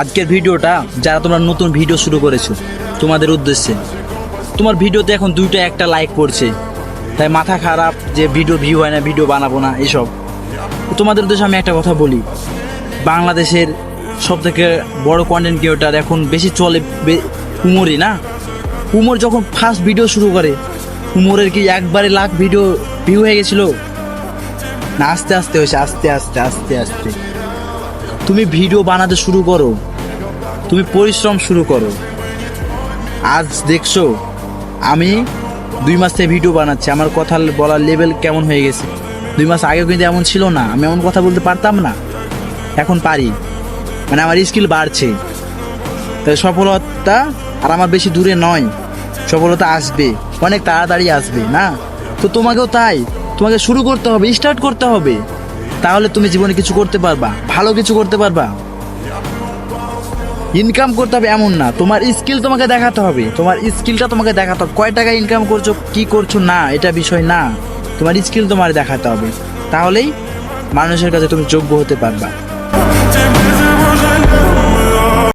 আজকের ভিডিওটা যারা তোমরা নতুন ভিডিও শুরু করেছ, তোমাদের উদ্দেশ্যে। তোমার ভিডিওতে এখন দুইটা একটা লাইক পড়ছে। তাই মাথা খারাপ যে ভিডিও ভিউ হয় না ভিডিও বানাবো না, এসব। তোমাদের উদ্দেশ্যে আমি একটা কথা বলি। বাংলাদেশের সব থেকে বড় কন্টেন্ট ক্রিয়েটার এখন বেশি চলে কুমোরই না? কুমোর যখন ফার্স্ট ভিডিও শুরু করে, কুমোরের কি একবারে লাখ ভিডিও ভিউ হয়ে গেছিল? না, আস্তে আস্তে হয়েছে, আস্তে আস্তে আস্তে আস্তে। তুমি ভিডিও বানাতে শুরু করো। তুমি পরিশ্রম শুরু করো। আজ দেখছ, আমি দুই মাস থেকে ভিডিও বানাচ্ছি। আমার কথা বলার লেভেল কেমন হয়ে গেছে? দুই মাস আগেও কিন্তু এমন ছিল না। আমি এমন কথা বলতে পারতাম না। এখন পারি। মানে আমার স্কিল বাড়ছে। তাই সফলতা আর আমার বেশি দূরে নয়। সফলতা আসবে। অনেক তাড়াতাড়ি আসবে, না? তো তোমাকেও তাই। তোমাকে শুরু করতে হবে স্টার্ট করতে হবে। তাহলে তুমি জীবনে কিছু করতে পারবা, ভালো কিছু করতে পারবা। ইনকাম করতে হবে এমন না, তোমার স্কিল তোমাকে দেখাতে হবে। তোমার স্কিলটা তোমাকে দেখাতে হবে। কয় টাকা ইনকাম করছ, কি করছ, না, এটা বিষয় না। তোমার স্কিল তোমার দেখাতে হবে। তাহলেই মানুষের কাছে তুমি যোগ্য হতে পারবা।